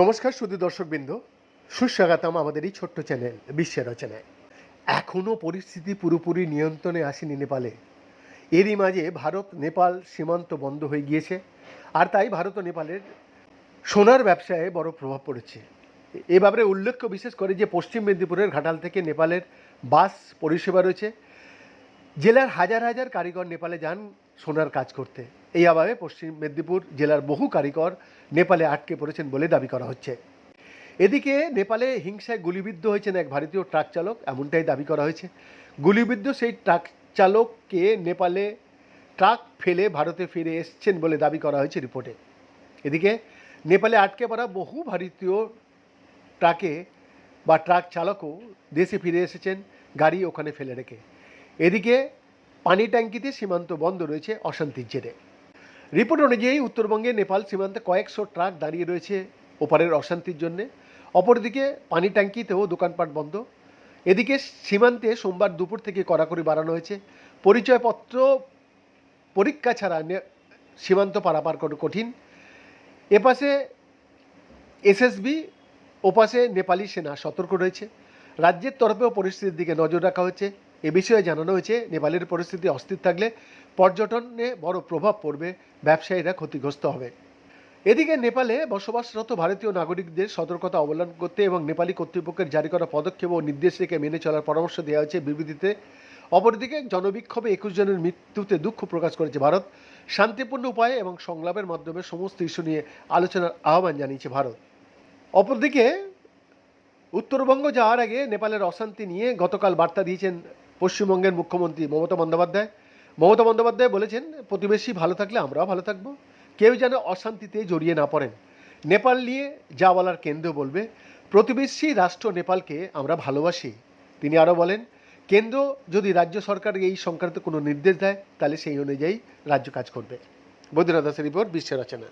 নমস্কার শুধু দর্শকবৃন্দ। সুস্বাগতম আমাদের এই ছোট্ট চ্যানেল, বিশ্বের রচনায়। এখনও পরিস্থিতি পুরোপুরি নিয়ন্ত্রণে আসেনি নেপালে। এরই মাঝে ভারত, নেপাল সীমান্ত বন্ধ হয়ে গিয়েছে, আর তাই ভারত ও নেপালের সোনার ব্যবসায় বড় প্রভাব পড়েছে। এ ব্যাপারে উল্লেখ্য বিশেষ করে যে পশ্চিম মেদিনীপুরের ঘাটাল থেকে নেপালের বাস পরিষেবা রয়েছে। জেলার হাজার হাজার কারিগর নেপালে যান সোনার কাজ করতে। এই অভাবে পশ্চিম মেদিনীপুর জেলার বহু কারিগর নেপালে আটকে পড়েছেন বলে দাবি করা হচ্ছে। এদিকে নেপালে হিংসায় গুলিবিদ্ধ হয়েছেন এক ভারতীয় ট্রাক চালক, এমনটাই দাবি করা হয়েছে। গুলিবিদ্ধ সেই ট্রাক চালককে নেপালে ট্রাক ফেলে ভারতে ফিরে এসছেন বলে দাবি করা হয়েছে রিপোর্টে। এদিকে নেপালে আটকে পড়া বহু ভারতীয় ট্রাকে বা ট্রাক চালকও দেশে ফিরে এসেছেন, গাড়ি ওখানে ফেলে রেখে। এদিকে পানি ট্যাঙ্কিতে সীমান্ত বন্ধ রয়েছে অশান্তির জেরে। রিপোর্ট অনুযায়ী উত্তরবঙ্গে নেপাল সীমান্তে কয়েকশো ট্রাক দাঁড়িয়ে রয়েছে ওপারের অশান্তির জন্যে। অপরদিকে পানি ট্যাঙ্কিতেও দোকানপাট বন্ধ। এদিকে সীমান্তে সোমবার দুপুর থেকে কড়াকড়ি বাড়ানো হয়েছে। পরিচয়পত্র, পরীক্ষা ছাড়া সীমান্ত পারাপার করা কঠিন। এপাশে এসএসবি, ওপাশে নেপালি সেনা সতর্ক রয়েছে। রাজ্যের তরফেও পরিস্থিতির দিকে নজর রাখা হচ্ছে। এ বিষয়ে জানানো হয়েছে, নেপালের পরিস্থিতি অস্থির থাকলে পর্যটনে বড় প্রভাব পড়বে, ব্যবসায়ীরা ক্ষতিগ্রস্ত হবে। এদিকে নেপালে বসবাসরত ভারতীয় নাগরিকদের সতর্কতা অবলম্বন করতে এবং নেপালি কর্তৃপক্ষের জারি করা পদক্ষেপ ও নির্দেশ রেখে মেনে চলার পরামর্শ দেওয়া হয়েছে বিবৃতিতে। অপরদিকে জনবিক্ষোভে একুশ জনের মৃত্যুতে দুঃখ প্রকাশ করেছে ভারত। শান্তিপূর্ণ উপায়ে এবং সংলাপের মাধ্যমে সমস্ত ইস্যু নিয়ে আলোচনার আহ্বান জানিয়েছে ভারত। অপরদিকে উত্তরবঙ্গ যাওয়ার আগে নেপালের অশান্তি নিয়ে গতকাল বার্তা দিয়েছেন পশ্চিমবঙ্গের মুখ্যমন্ত্রী মমতা বন্দ্যোপাধ্যায়। মমতা বন্দ্যোপাধ্যায় বলেছেন, প্রতিবেশী ভালো থাকলে আমরাও ভালো থাকব। কেউ যেন অশান্তিতে জড়িয়ে না পড়েন। নেপাল নিয়ে যা বলার কেন্দ্র বলবে, প্রতিবেশী রাষ্ট্র নেপালকে আমরা ভালোবাসি। তিনি আরও বলেন, কেন্দ্র যদি রাজ্য সরকার এই সংক্রান্ত কোনো নির্দেশ দেয়, তাহলে সেই অনুযায়ী রাজ্য কাজ করবে। বৈদ্যনাথ দাসের রিপোর্ট, বিশ্ব রচনা।